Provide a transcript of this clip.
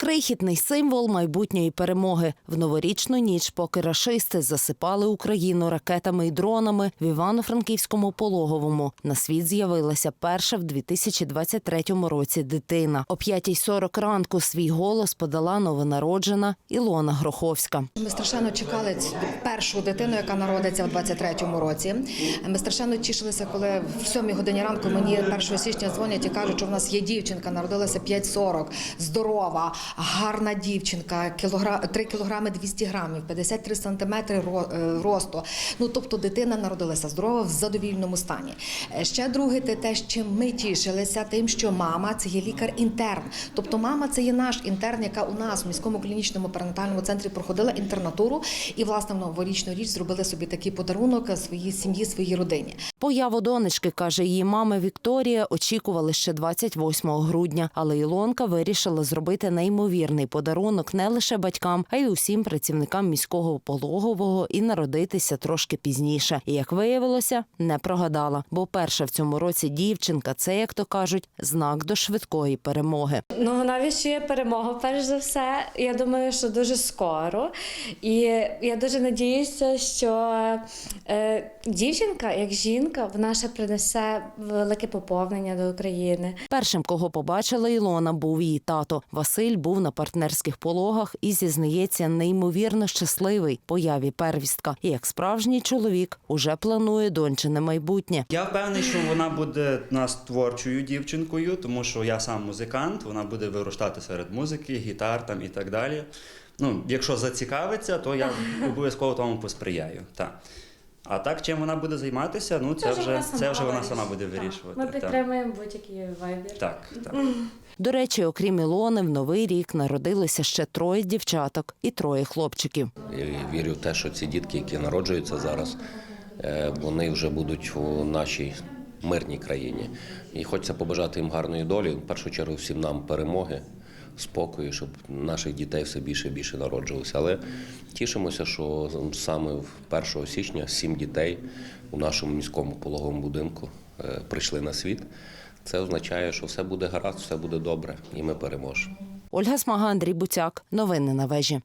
Крихітний символ майбутньої перемоги. В новорічну ніч, поки рашисти засипали Україну ракетами і дронами в Івано-Франківському пологовому. На світ з'явилася перша в 2023 році дитина. О 5.40 ранку свій голос подала новонароджена Ілона Гроховська. Ми страшенно чекали першу дитину, яка народиться в 23-му році. Ми страшенно тішилися, коли в 7 годині ранку мені 1 січня дзвонять і кажуть, що в нас є дівчинка, народилася 5,40, здорова, гарна дівчинка, кілогра... 3 кілограми 200 грамів, 53 сантиметри е, росту. Ну тобто дитина народилася здорова в задовільному стані. Е, Ще друге, те, те, чим ми тішилися, тим, що мама це є лікар-інтерн. Тобто мама це є наш інтерн, яка у нас в міському клінічному перинатальному центрі проходила інтернатуру і власне в новорічну річ зробили собі такий подарунок своїй сім'ї, своїй родині. Появу донечки, каже її мама Вікторія, очікували ще 28 грудня, але Ілонка вирішила зробити неймовірний подарунок не лише батькам, а й усім працівникам міського пологового і народитися трошки пізніше. І як виявилося, не прогадала, бо перша в цьому році дівчинка це, як то кажуть, знак до швидкої перемоги. Ну навіть що є перемога, перш за все. Я думаю, що дуже скоро. І я дуже надіюся, що е, дівчинка, як жінка, вона ще принесе велике поповнення до України. Першим, кого побачила Ілона, був її тато. Василь був на партнерських пологах і зізнається, неймовірно щасливий появі первістка. І як справжній чоловік уже планує дончине майбутнє. Я впевнений, що вона буде нас творчою дівчинкою, тому що я сам музикант, вона буде виростати серед музики, гітар там і так далі. Ну, якщо зацікавиться, то я обов'язково тому посприяю. Так. А так, чим вона буде займатися, ну це, вже, це вже вона сама буде вирішувати. Ми підтримуємо будь-який вибір. Так, так. До речі, окрім Ілони, в новий рік народилося ще троє дівчаток і троє хлопчиків. Я вірю в те, що ці дітки, які народжуються зараз, е, вони вже будуть у нашій мирній країні. І хочеться побажати їм гарної долі. В першу чергу всім нам перемоги, спокою, щоб наших дітей все більше і більше народжувалося. Але тішимося, що саме в 1 січня сім дітей у нашому міському пологовому будинку е, прийшли на світ. Це означає, що все буде гаразд, все буде добре, і ми переможемо. Ольга Смага, Андрій Буцяк. Новини на вежі.